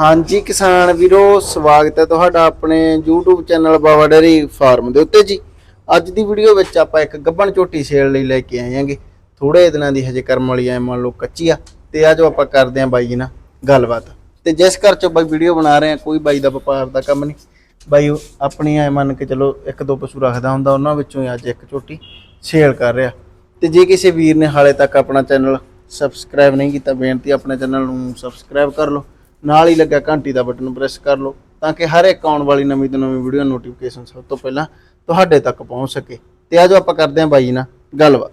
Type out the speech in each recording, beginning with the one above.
ਹਾਂਜੀ ਕਿਸਾਨ ਵੀਰੋ, ਸਵਾਗਤ ਹੈ ਤੁਹਾਡਾ ਆਪਣੇ YouTube channel Bawa dairy farm ਦੇ ਉੱਤੇ ਜੀ। ਅੱਜ ਦੀ ਵੀਡੀਓ ਵਿੱਚ ਆਪਾਂ ਇੱਕ ਗੱਬਣ ਝੋਟੀ ਸੇਲ ਲਈ ਲੈ ਕੇ ਆਏ ਹਾਂਗੇ। ਥੋੜੇ ਦਿਨਾਂ ਦੀ ਹਜੇ ਕਰਮ ਵਾਲੀ ਐ, ਮੰਨ ਲਓ ਕੱਚੀ ਆ। ਤੇ ਆਜੋ ਆਪਾਂ ਕਰਦੇ ਆਂ ਬਾਈ ਜੀ ਨਾਲ ਗੱਲਬਾਤ। ਤੇ ਜਿਸ ਘਰ ਚੋਂ ਬਾਈ ਵੀਡੀਓ ਬਣਾ ਰਹੇ ਆ, ਕੋਈ ਬਾਈ ਦਾ ਵਪਾਰ ਦਾ ਕੰਮ ਨਹੀਂ। ਬਾਈ ਉਹ ਆਪਣੀ ਐ ਮੰਨ ਕੇ ਚਲੋ ਇੱਕ ਦੋ ਪਸ਼ੂ ਰੱਖਦਾ ਹੁੰਦਾ, ਉਹਨਾਂ ਵਿੱਚੋਂ ਹੀ ਅੱਜ ਇੱਕ ਝੋਟੀ ਸੇਲ ਕਰ ਰਿਹਾ। ਤੇ ਜੇ ਕਿਸੇ ਵੀਰ ਨੇ ਹਾਲੇ ਤੱਕ ਆਪਣਾ ਚੈਨਲ ਸਬਸਕ੍ਰਾਈਬ ਨਹੀਂ ਕੀਤਾ, ਬੇਨਤੀ ਆਪਣੇ ਚੈਨਲ ਨੂੰ ਸਬਸਕ੍ਰਾਈਬ ਕਰ ਲਓ। ਨਾਲ ਹੀ ਲੱਗਾ ਘੰਟੀ ਦਾ ਬਟਨ ਪ੍ਰੈਸ ਕਰ ਲਓ ਤਾਂ ਕਿ ਹਰ ਇੱਕ ਆਉਣ ਵਾਲੀ ਨਵੀਂ ਤੋਂ ਨਵੀਂ ਵੀਡੀਓ ਨੋਟੀਫਿਕੇਸ਼ਨ ਸਭ ਤੋਂ ਪਹਿਲਾਂ ਤੁਹਾਡੇ ਤੱਕ ਪਹੁੰਚ ਸਕੇ। ਤੇ ਆਜੋ ਆਪਾਂ ਕਰਦੇ ਹਾਂ ਬਾਈ ਨਾਲ ਗੱਲਬਾਤ।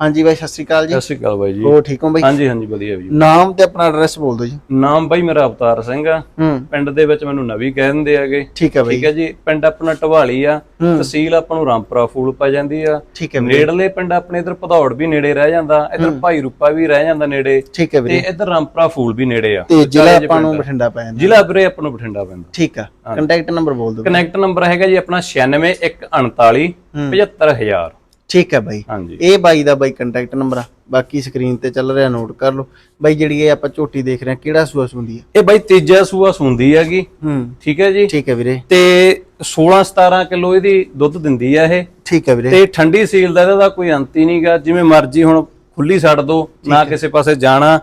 ਹਾਂਜੀ ਬਾਈ ਸਤਿ ਸ਼੍ਰੀ ਅਕਾਲ ਜੀ। ਸਤਿ ਸ਼੍ਰੀ ਅਕਾਲ ਬਾਈ ਜੀ। ਹੋ ਠੀਕ ਹੋ ਬਾਈ? ਹਾਂਜੀ ਹਾਂਜੀ ਵਧੀਆ ਜੀ। ਨਾਮ ਤੇ ਆਪਣਾ ਐਡਰੈਸ ਬੋਲ ਦਿਓ ਜੀ। ਨਾਮ ਬਾਈ ਮੇਰਾ ਅਵਤਾਰ ਸਿੰਘ ਆ। ਪਿੰਡ ਦੇ ਵਿੱਚ ਮੈਨੂੰ ਨਵੀ ਕਹਿ ਦਿੰਦੇ ਆਗੇ ਠੀਕ ਹੈ ਬਾਈ। ਠੀਕ ਹੈ ਜੀ। ਪਿੰਡ ਆਪਣਾ ਢਵਾਲੀ ਆ। ਤਹਿਸੀਲ ਆਪਾਂ ਨੂੰ ਰਾਮਪੁਰਾ ਫੂਲ ਪੈ ਜਾਂਦੀ ਆ। ਠੀਕ ਹੈ ਵੀਰੇ ਨੇੜਲੇ ਪਿੰਡ ਆਪਣੇ ਇਧਰ ਭਦੌੜ ਵੀ ਨੇੜੇ ਰਹਿ ਜਾਂਦਾ। ਇਧਰ ਭਾਈ ਰੂਪਾ ਵੀ ਰਹਿ ਜਾਂਦਾ ਨੇੜੇ। ਠੀਕ ਹੈ ਤੇ ਵੀਰੇ। ਇਧਰ ਰਾਮਪੁਰਾ ਫੂਲ ਵੀ ਨੇੜੇ ਆ। ਤੇ ਜ਼ਿਲ੍ਹਾ ਆਪਾਂ ਨੂੰ ਬਠਿੰਡਾ ਪੈ ਜਾਂਦਾ। ਜ਼ਿਲ੍ਹਾ ਵੀਰੇ ਆਪਾਂ ਨੂੰ ਬਠਿੰਡਾ ਪੈਂਦਾ। ਠੀਕ ਆ। ਕੰਟੈਕਟ ਨੰਬਰ ਬੋਲ ਦਿਓ। ਕਨੈਕਟ ਨੰਬਰ ਹੈਗਾ ਜੀ ਆਪਣਾ 96148 75000 ਠੀਕ ਹੈ ਬਾਈ। ਹਾਂਜੀ। ਇਹ ਬਾਈ ਦਾ ਬਾਈ ਕੰਟੈਕਟ ਨੰਬਰ ਆ। ਬਾਕੀ ਸਕਰੀਨ ਤੇ ਚੱਲ ਰਿਹਾ ਨੋਟ ਕਰ ਲਓ। ਬਾਈ ਜਿਹੜੀ ਇਹ ਆਪਾਂ ਝੋਟੀ ਦੇਖ ਰਹੇ ਹਾਂ ਕਿਹੜਾ ਸੂਆ ਸੁੰਦੀ ਹੈ ਇਹ ਬਾਈ ਤੀਜਾ ਸੂਆ ਸੁੰਦੀ ਹੈਗੀ। ਹੂੰ। ਠੀਕ ਹੈ ਜੀ। ਠੀਕ ਹੈ ਵੀਰੇ। ਤੇ 16 17 ਕਿਲੋ ਇਹਦੀ ਦੁੱਧ ਦਿੰਦੀ ਆ ਇਹ। ਠੀਕ ਹੈ ਵੀਰੇ। ਤੇ ਠੰਡੀ ਸੀਲ ਦਾ ਇਹਦਾ ਕੋਈ ਅੰਤ ਹੀ ਨਹੀਂਗਾ। ਜਿਵੇਂ ਮਰਜ਼ੀ ਹੁਣ ਖੁੱਲੀ ਛੱਡ ਦੋ ਨਾ ਕਿਸੇ ਪਾਸੇ ਜਾਣਾ।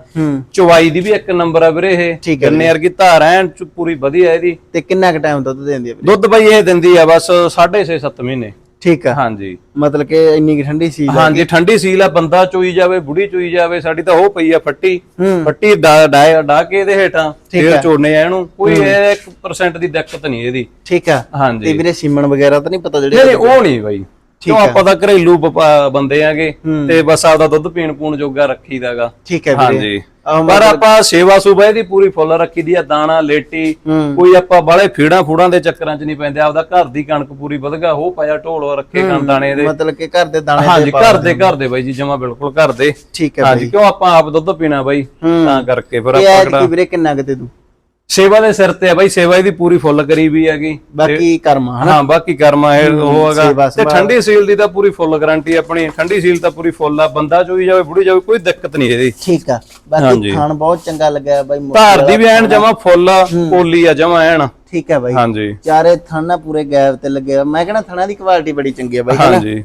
ਚਵਾਈ ਦੀ ਵੀ ਇੱਕ ਨੰਬਰ ਆ ਵੀਰੇ ਇਹ। ਗੰਨੇ ਵਰਗੀ ਧਾਰ ਚ ਪੂਰੀ ਵਧੀਆ ਇਹਦੀ। ਤੇ ਕਿੰਨਾ ਕੁ ਟਾਈਮ ਦੁੱਧ ਦਿੰਦੀ ਵੀਰੇ? ਦੁੱਧ ਬਈ ਇਹ ਦਿੰਦੀ ਆ ਬਸ 6.5 7 ਮਹੀਨੇ। ਠੀਕ ਆ। ਹਾਂਜੀ। ਮਤਲਬ ਕਿ ਇੰਨੀ ਕੁ ਠੰਡੀ ਸੀ ਹਾਂਜੀ ਠੰਡੀ ਸੀਲ ਆ ਬੰਦਾ ਚੋਈ ਜਾਵੇ ਬੁੜੀ ਚੋਈ ਜਾਵੇ ਸਾਡੀ ਤਾਂ ਉਹ ਪਈ ਆ ਫੱਟੀ। ਫੱਟੀ ਡਾ- ਡਾ ਕੇ ਇਹਦੇ ਹੇਠਾਂ ਫੇਰ ਆ। ਚੋੜਨੇ ਆ ਇਹਨੂੰ। ਕੋਈ 1% ਦੀ ਦਿੱਕਤ ਨਹੀਂ ਇਹਦੀ। ਠੀਕ ਆ। ਤੇ ਹਾਂਜੀ ਵੀਰੇ ਸੀਮਨ ਵਗੈਰਾ ਤਾਂ ਨਹੀਂ ਪਤਾ ਜਿਹੜੇ ਨਹੀਂ, ਉਹ ਨਹੀਂ ਬਾਈ। ਕਿਉਂ ਆਪਾਂ ਤਾਂ ਘਰੇਲੂ ਬੰਦੇ ਆਗੇ। ਤੇ ਬਸ ਆਪਦਾ ਦੁੱਧ ਪੀਣ ਪੂਣ ਜੋਗਾ ਰੱਖੀਦਾਗਾ। ਠੀਕ ਹੈ ਵੀਰੇ। ਹਾਂਜੀ। ਪਰ ਆਪਾਂ ਸੇਵਾ ਸੁਭਾ ਇਹਦੀ ਪੂਰੀ ਫੁੱਲ ਰੱਖੀ ਦੀ ਆ ਦਾਣਾ ਲੇਟੀ ਕੋਈ ਆਪਾਂ ਬਾਲੇ ਫੀੜਾਂ ਫੂੜਾਂ ਦੇ ਚੱਕਰਾਂ 'ਚ ਨਹੀਂ ਪੈਂਦੇ ਆਪਦਾ ਘਰ ਦੀ ਕਣਕ ਪੂਰੀ ਵਧਗਾ ਹੋ ਪਾਇਆ ਢੋਲ ਰੱਖੇ ਕਣ ਦਾਣੇ ਦੇ। ਮਤਲਬ ਕਿ ਘਰ ਦੇ ਦਾਣੇ ਹਾਂਜੀ ਘਰ ਦੇ ਘਰ ਦੇ ਬਾਈ ਜੀ ਜਮਾ ਬਿਲਕੁਲ ਘਰ ਦੇ। ਠੀਕ ਹੈ ਹਾਂਜੀ ਕਿਉਂ ਆਪਾਂ ਆਪ ਦੁੱਧ ਪੀਣਾ ਬਾਈ। ਤਾਂ ਕਰਕੇ ਫਿਰ ਆਪਾਂ ਕਿਹੜਾ ਵੀਰੇ ਕਿੰਨਾ ਕਿਤੇ ਤੂੰ ਸੇਵਾ ਦੇ ਸਿਰ ਤੇ ਆ ਬਾਈ ਸੇਵਾ ਇਹਦੀ ਪੂਰੀ ਫੁੱਲ ਕਰੀ ਵੀ ਹੈਗੀ। ਬਾਕੀ ਕਰਮ ਹਨਾ? ਹਾਂ ਬਾਕੀ ਕਰਮਾ ਇਹ ਉਹ ਹੈਗਾ। ਤੇ। ਠੰਡੀ ਸੀਲ ਦੀ ਤਾਂ ਪੂਰੀ ਫੁੱਲ ਗਾਰੰਟੀ ਆਪਣੀ। ਠੰਡੀ ਸੀਲ ਤਾਂ ਪੂਰੀ ਫੁੱਲ ਆ। ਬੰਦਾ ਚੋਈ ਜਾਵੇ ਬੁੜੀ ਜਾਵੇ ਕੋਈ ਦਿੱਕਤ ਨਹੀਂ ਇਹਦੀ। ਠੀਕ ਆ। ਬਾਕੀ। ਖਾਣ ਬਹੁਤ ਚੰਗਾ ਲੱਗਿਆ ਬਾਈ ਧਾਰ ਦੀ ਵੀ ਐਨ ਜਮਾ ਫੁੱਲ ਆ ਪੋਲੀ ਆ ਜਮਾ ਐਨ। ਠੀਕ ਹੈ ਬਾਈ। ਹਾਂਜੀ। ਚਾਰੇ ਥਾਣਾ ਪੂਰੇ ਗੈਪ ਤੇ ਲੱਗੇ। ਮੈਂ ਕਹਿੰਦਾ ਥਾਣਾ ਦੀ ਕੁਆਲਿਟੀ ਬੜੀ ਚੰਗੀ ਹੈ ਬਾਈ ਹਾਂਜੀ।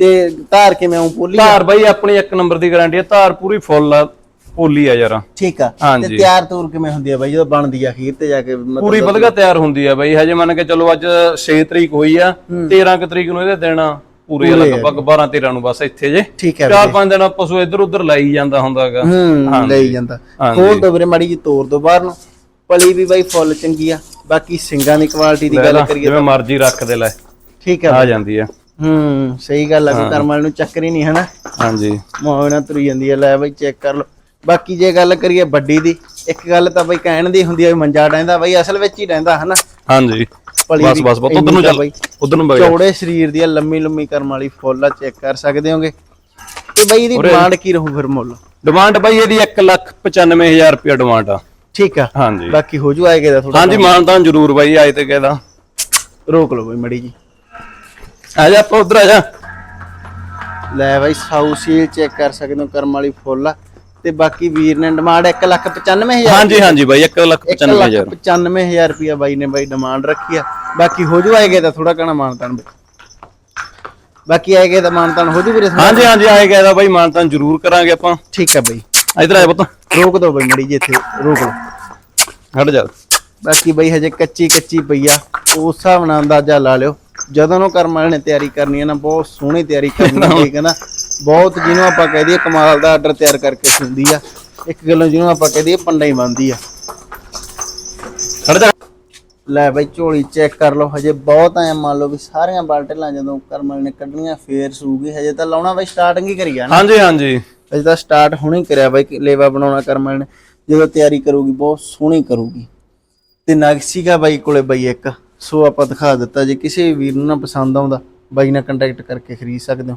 ਤੇ ਧਾਰ ਕਿਵੇਂ ਉਹ ਪੋਲੀ ਧਾਰ ਬਾਈ ਆਪਣੀ ਇੱਕ ਨੰਬਰ ਦੀ ਗਾਰੰਟੀ ਆ। ਧਾਰ ਪੂਰੀ ਫੁੱਲ ਆ। ਪੋਲੀ ਆ ਯਾਰ। ਠੀਕ ਆ। ਤੇ ਹਾਂਜੀ। ਤਿਆਰ ਤੂਰ ਕਿਵੇਂ ਹੁੰਦੀ ਆ ਬਾਈ? ਜਦੋਂ ਬਣਦੀ ਆ ਅਖੀਰ ਤੇ ਜਾ ਕੇ ਮਤਲਬ ਪੂਰੀ ਵਧਗਾ ਤਿਆਰ ਹੁੰਦੀ ਆ ਬਾਈ। ਹਜੇ ਮੰਨ ਕੇ ਚਲੋ ਅੱਜ 6 ਤਰੀਕ ਹੋਈ ਆ। 13 ਕੁ ਤਰੀਕ ਨੂੰ ਇਹਦੇ ਦਿਨ ਪੂਰੇ ਆ ਲਗਭਗ 12 13 ਨੂੰ ਬਸ ਇੱਥੇ ਜੇ। ਠੀਕ ਚਾਰ ਪੰਜ ਦਿਨ ਪਸ਼ੂ ਇੱਧਰ ਉੱਧਰ ਲਾਈ ਜਾਂਦਾ ਹੁੰਦਾਗਾ। ਹੂੰ ਲਈ ਜਾਂਦਾ। ਹਾਂਜੀ। ਖੋਲ ਦੋ ਵੀਰੇ ਮਾੜੀ ਜੀ ਤੋੜ ਦੋ ਬਾਹਰ ਨੂੰ। ਪਲੀ ਵੀ ਬਾਈ ਫੁੱਲ ਚੰਗੀ ਆ। ਬਾਕੀ ਸਿੰਗਾਂ ਦੀ ਕੁਆਲਿਟੀ ਦੀ ਗੱਲ ਕਰੀਏ ਜਿਵੇਂ ਮਰਜ਼ੀ ਰੱਖ ਦੇ ਲੈ। ਠੀਕ ਆ ਆ ਜਾਂਦੀ ਆ। ਹੂੰ ਸਹੀ ਗੱਲ ਆ ਕੋਈ ਕਰਮ ਵਾਲੇ ਨੂੰ ਚੱਕਰ ਹੀ ਨਹੀਂ ਹਨਾ। ਹਾਂਜੀ। ਮੋਹ ਨਾਲ ਤੁਰੀ ਜਾਂਦੀ ਆ। ਲੈ ਬਾਈ ਚੈੱਕ ਕਰ ਲਓ। ਬਾਕੀ ਜੇ ਗੱਲ ਕਰੀਏ ਵੱਡੀ ਦੀ ਇੱਕ ਗੱਲ ਤਾਂ ਬਾਈ ਕਹਿਣ ਦੀ ਹੁੰਦੀ ਆ ਵੀ ਮੰਜਾ ਡੈਂਦਾ ਬਾਈ ਅਸਲ ਵਿੱਚ ਹੀ ਡੈਂਦਾ ਹਨਾ? ਹਾਂਜੀ। ਪਲੀ ਬਸ ਬਸ ਬਸ ਉਧਰ ਨੂੰ ਚੱਲ ਬਾਈ ਉਧਰ ਨੂੰ ਬਗਿਆ ਚੌੜੇ ਸਰੀਰ ਦੀ ਲੰਮੀ ਲੰਮੀ ਕਰਮ ਵਾਲੀ ਫੁੱਲ ਚੈੱਕ ਕਰ ਸਕਦੇ ਹੋਗੇ। ਤੇ ਬਾਈ ਇਹਦੀ ਡਿਮਾਂਡ ਕੀ ਰਹੂ ਫਿਰ ਮੁੱਲ? ਡਿਮਾਂਡ ਬਾਈ ਇਹਦੀ 195000 ਰੁਪਏ ਡਿਮਾਂਡ ਆ। ਠੀਕ ਆ। ਹਾਂਜੀ। ਬਾਕੀ ਹੋ ਜੂ ਆਏਗਾ ਥੋੜਾ ਹਾਂਜੀ ਮਾਨਤਾਨ ਜ਼ਰੂਰ ਬਾਈ ਆਏ ਤੇ ਕਹਿਦਾ ਰੋਕ ਲਓ ਬਾਈ ਮੜੀ ਜੀ। ਆ ਜਾ ਆਪਾਂ ਉਧਰ ਆ ਜਾ। ਲੈ ਬਾਈ ਸਾਊ ਸੀਲ ਚੈੱਕ ਕਰ ਸਕਦੇ ਹੋ ਕਰਮ ਵਾਲੀ ਫੁੱਲ ਆ। ਤੇ ਬਾਕੀ ਵੀਰ ਨੇ ਡਿਮਾਂਡ 195000 ਹਾਂਜੀ ਹਾਂਜੀ ਬਾਈ 195000 195000 ਰੁਪਿਆ ਬਾਈ ਨੇ ਬਾਈ ਡਿਮਾਂਡ ਰੱਖੀ ਆ। ਬਾਕੀ ਹੋ ਜੂ ਆਏਗਾ ਤਾਂ ਥੋੜਾ ਕਣਾ ਮਾਨਤਾਨ ਬਾਈ। ਬਾਕੀ ਆਏਗਾ ਤਾਂ ਮਾਨਤਾਨ ਹੋ ਜੂ ਵੀਰੇ? ਹਾਂਜੀ ਹਾਂਜੀ ਆਏ ਕਹਿਦਾ ਬਾਈ ਮਾਨਤਾਨ ਜ਼ਰੂਰ ਕਰਾਂਗੇ ਆਪਾਂ। ਠੀਕ ਆ ਬਾਈ। ਇਧਰ ਆ ਪੁੱਤ। ਰੋਕ ਦੋ ਬਾਈ ਮੜੀ ਜੀ ਇੱਥੇ ਰੋਕ ਲਓ। ਹਟ ਜਾ। ਬਾਕੀ ਬਈ ਹਜੇ ਕੱਚੀ ਕੱਚੀ ਪਈ ਆ। ਉਸ ਹਿਸਾਬ ਨਾਲ ਅੰਦਾਜ਼ਾ ਲਾ ਲਿਓ। ਜਦੋਂ ਨੂੰ ਕਰਮ ਵਾਲੇ ਨੇ ਤਿਆਰੀ ਕਰਨੀ ਹੈ ਨਾ ਬਹੁਤ ਸੋਹਣੀ ਤਿਆਰੀ ਕਰਨੀ ਹੈ ਠੀਕ ਹੈ ਨਾ। ਬਹੁਤ ਜਿਹਨੂੰ ਆਪਾਂ ਕਹਿ ਦਈਏ ਕਮਾਲ ਦਾ ਆਰਡਰ ਤਿਆਰ ਕਰਕੇ ਸੁਣਦੀ ਆ। ਇੱਕ ਗੱਲੋਂ ਜਿਹਨੂੰ ਆਪਾਂ ਕਹਿ ਦਈਏ ਪੰਡਾ ਹੀ ਬੰਦੀ ਆ। ਲੈ ਬਈ ਝੋਲੀ ਚੈੱਕ ਕਰ ਲਓ ਹਜੇ ਬਹੁਤ ਆਇਆ ਮੰਨ ਲਓ ਵੀ ਸਾਰੀਆਂ ਬਾਲਟੀਆਂ ਜਦੋਂ ਕਰਮ ਵਾਲੇ ਨੇ ਕੱਢਣੀਆਂ ਫੇਰ ਸੂਗੀ ਹਜੇ ਤਾਂ ਲਾਉਣਾ ਬਈ ਸਟਾਰਟਿੰਗ ਹੀ ਕਰੀ ਨਾ। ਹਾਂਜੀ ਹਾਂਜੀ। ਹਜੇ ਤਾਂ ਸਟਾਰਟ ਹੁਣੇ ਹੀ ਕਰਿਆ ਬਾਈ ਲੇਵਾ ਬਣਾਉਣਾ ਕਰਮ ਵਾਲੇ ਨੇ। ਜਦੋਂ ਤਿਆਰੀ ਕਰੂਗੀ ਬਹੁਤ ਸੋਹਣੀ ਕਰੂਗੀ। ਤੇ ਨਗਸੀਗਾ ਬਾਈ ਕੋਲੇ ਬਾਈ ਇੱਕ ਸੋ ਆਪਾਂ ਦਿਖਾ ਦਿੱਤਾ ਜੇ ਕਿਸੇ ਵੀਰ ਨੂੰ ਨਾ ਪਸੰਦ ਆਉਂਦਾ ਬਾਈ ਨਾਲ ਕੰਟੈਕਟ ਕਰਕੇ ਖਰੀਦ ਸਕਦੇ ਹੋ।